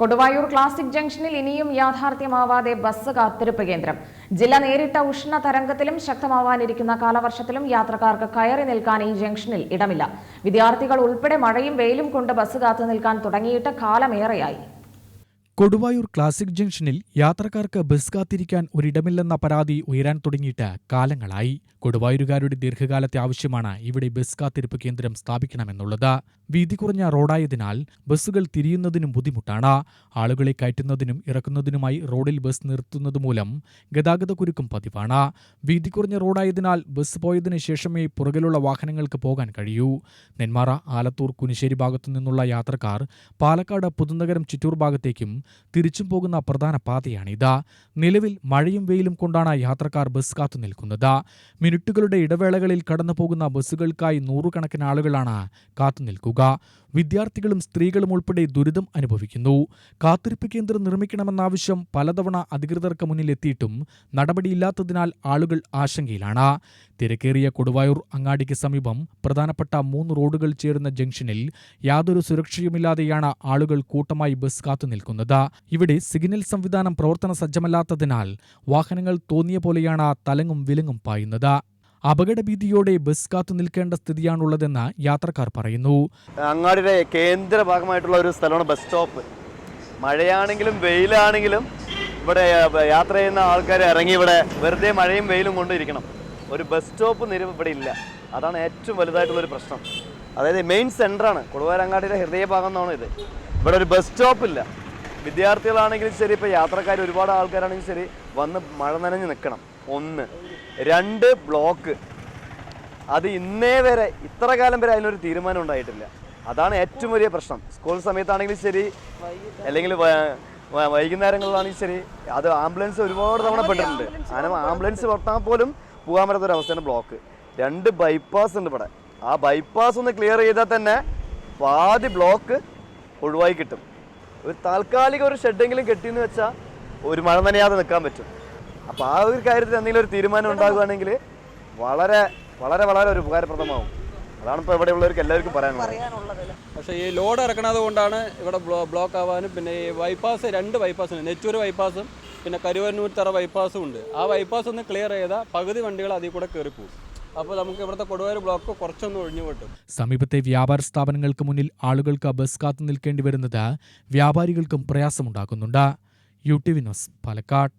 Koduvayur classic ജംഗ്ഷനിൽ ഇനിയും യാഥാർത്ഥ്യമാവാതെ bus കാത്തിരിപ്പ് കേന്ദ്രം. ജില്ല നേരിട്ട ഉഷ്ണ തരംഗത്തിലും ശക്തമാവാനിരിക്കുന്ന കാലവർഷത്തിലും യാത്രക്കാർക്ക് കയറി നിൽക്കാൻ ഈ ജംഗ്ഷനിൽ ഇടമില്ല. വിദ്യാർത്ഥികൾ ഉൾപ്പെടെ മഴയും വെയിലും കൊണ്ട് ബസ് കാത്തു നിൽക്കാൻ തുടങ്ങിയിട്ട് കാലമേറെയായി. കൊടുവായൂർ ക്ലാസിക് ജംഗ്ഷനിൽ യാത്രക്കാർക്ക് ബസ് കാത്തിരിക്കാൻ ഒരിടമില്ലെന്ന പരാതി ഉയരാൻ തുടങ്ങിയിട്ട് കാലങ്ങളായി. കൊടുവായൂരുകാരുടെ ദീർഘകാലത്തെ ആവശ്യമാണ് ഇവിടെ ബസ് കാത്തിരിപ്പ് കേന്ദ്രം സ്ഥാപിക്കണമെന്നുള്ളത്. വീതി കുറഞ്ഞ റോഡായതിനാൽ ബസ്സുകൾ തിരിയുന്നതിനും ബുദ്ധിമുട്ടാണ്. ആളുകളെ കയറ്റുന്നതിനും ഇറക്കുന്നതിനുമായി റോഡിൽ ബസ് നിർത്തുന്നത് മൂലം ഗതാഗതക്കുരുക്കും പതിവാണ്. വീതി കുറഞ്ഞ റോഡായതിനാൽ ബസ് പോയതിനു ശേഷമേ പുറകിലുള്ള വാഹനങ്ങൾക്ക് പോകാൻ കഴിയൂ. നെന്മാറ ആലത്തൂർ കുനിശ്ശേരി ഭാഗത്തു നിന്നുള്ള യാത്രക്കാർ പാലക്കാട് പുതുനഗരം ചിറ്റൂർ ഭാഗത്തേക്കും തിരിച്ചും പോകുന്ന പ്രധാന പാതയാണിത് നിലവിൽ മഴയും വെയിലും കൊണ്ടാണ് യാത്രക്കാർ ബസ് കാത്തു നിൽക്കുന്നത്. മിനിറ്റുകളുടെ ഇടവേളകളിൽ കടന്നുപോകുന്ന ബസ്സുകൾക്കായി നൂറുകണക്കിന് ആളുകളാണ് കാത്തു നിൽക്കുക. വിദ്യാർത്ഥികളും സ്ത്രീകളും ഉൾപ്പെടെ ദുരിതം അനുഭവിക്കുന്നു. കാത്തിരിപ്പ് കേന്ദ്രം നിർമ്മിക്കണമെന്നാവശ്യം പലതവണ അധികൃതർക്ക് മുന്നിലെത്തിയിട്ടും നടപടിയില്ലാത്തതിനാൽ ആളുകൾ ആശങ്കയിലാണ്. തിരക്കേറിയ കൊടുവായൂർ അങ്ങാടിക്ക് സമീപം പ്രധാനപ്പെട്ട മൂന്ന് റോഡുകൾ ചേരുന്ന ജംഗ്ഷനിൽ യാതൊരു സുരക്ഷയുമില്ലാതെയാണ് ആളുകൾ കൂട്ടമായി ബസ് കാത്തു നിൽക്കുന്നത്. ഇവിടെ സിഗ്നൽ സംവിധാനം പ്രവർത്തന സജ്ജമല്ലാത്തതിനാൽ വാഹനങ്ങൾ തോന്നിയ പോലെയാണ് തലങ്ങും വിലങ്ങും പായുന്നത്. അപകടഭീതിയോടെ ബസ് കാത്തു നിൽക്കേണ്ട സ്ഥിതിയാണുള്ളതെന്ന് യാത്രക്കാർ പറയുന്നു. അങ്ങാടിയുടെ കേന്ദ്ര ഭാഗമായിട്ടുള്ള ഒരു സ്ഥലമാണ് ബസ് സ്റ്റോപ്പ്. മഴയാണെങ്കിലും വെയിലാണെങ്കിലും ഇവിടെ യാത്ര ചെയ്യുന്ന ആൾക്കാർ ഇറങ്ങി ഇവിടെ വെറുതെ മഴയും വെയിലും കൊണ്ടിരിക്കണം. ഒരു ബസ് സ്റ്റോപ്പ് നിരവ് ഇവിടെ ഇല്ല. അതാണ് ഏറ്റവും വലുതായിട്ടുള്ള ഒരു പ്രശ്നം. അതായത് മെയിൻ സെന്ററാണ് കൊടുവാരങ്ങാടിയുടെ ഹൃദയഭാഗം എന്നാണ് ഇത്. ഇവിടെ ഒരു ബസ് സ്റ്റോപ്പ് ഇല്ല. വിദ്യാർത്ഥികളാണെങ്കിലും ശരി ഇപ്പോൾ യാത്രക്കാർ ഒരുപാട് ആൾക്കാരാണെങ്കിലും ശരി വന്ന് മഴ നനഞ്ഞ് നിൽക്കണം. ഒന്ന്. രണ്ട് ബ്ലോക്ക് അത് ഇന്നേ വരെ ഇത്ര കാലം വരെ അതിനൊരു തീരുമാനം ഉണ്ടായിട്ടില്ല. അതാണ് ഏറ്റവും വലിയ പ്രശ്നം. സ്കൂൾ സമയത്താണെങ്കിലും ശരി അല്ലെങ്കിൽ വൈകുന്നേരങ്ങളിലാണെങ്കിലും ശരി അത് ആംബുലൻസ് ഒരുപാട് തവണ പെട്ടിട്ടുണ്ട്. അങ്ങനെ ആംബുലൻസ് വർത്താൻ പോലും പോകാൻ പറ്റാത്ത ഒരു അവസ്ഥയാണ് ബ്ലോക്ക് രണ്ട് ബൈപ്പാസ് ഉണ്ട് ഇവിടെ. ആ ബൈപ്പാസ് ഒന്ന് ക്ലിയർ ചെയ്താൽ തന്നെ പാതി ബ്ലോക്ക് ഒഴിവായി കിട്ടും. ഒരു താൽക്കാലിക ഒരു ഷെഡെങ്കിലും കെട്ടിയെന്ന് വെച്ചാൽ ഒരു മഴ നനയാതെ നിൽക്കാൻ പറ്റും. അപ്പോൾ ആ ഒരു കാര്യത്തിൽ എന്തെങ്കിലും ഒരു തീരുമാനം ഉണ്ടാകുകയാണെങ്കിൽ വളരെ വളരെ വളരെ ഒരു ഉപകാരപ്രദമാവും. അതാണ് ഇപ്പോൾ ഇവിടെയുള്ളവർക്ക് എല്ലാവർക്കും പറയാനുള്ളത്. പക്ഷേ ഈ ലോഡ് ഇറക്കണത് കൊണ്ടാണ് ഇവിടെ ബ്ലോ ബ്ലോക്ക് ആവാനും പിന്നെ ഈ ബൈപ്പാസ് രണ്ട് ബൈപ്പാസ് ഉണ്ട്. നെച്ചൂർ ബൈപ്പാസും പിന്നെ കരുവന്നൂർത്തറ ബൈപ്പാസും ഉണ്ട്. ആ ബൈപ്പാസ് ഒന്ന് ക്ലിയർ ചെയ്താൽ പകുതി വണ്ടികൾ അതിൽ കൂടെ കയറിപ്പോകും അപ്പോൾ നമുക്ക് ഇവിടുത്തെ കൊടുവായൂർ ബ്ലോക്ക് കുറച്ചൊന്ന് ഒഴിഞ്ഞു കിട്ടും. സമീപത്തെ വ്യാപാര സ്ഥാപനങ്ങൾക്ക് മുന്നിൽ ആളുകൾക്ക് ബസ് കാത്തു നിൽക്കേണ്ടി വരുന്നത് വ്യാപാരികൾക്കും പ്രയാസമുണ്ടാക്കുന്നുണ്ട്. U T Vinod Palakkad.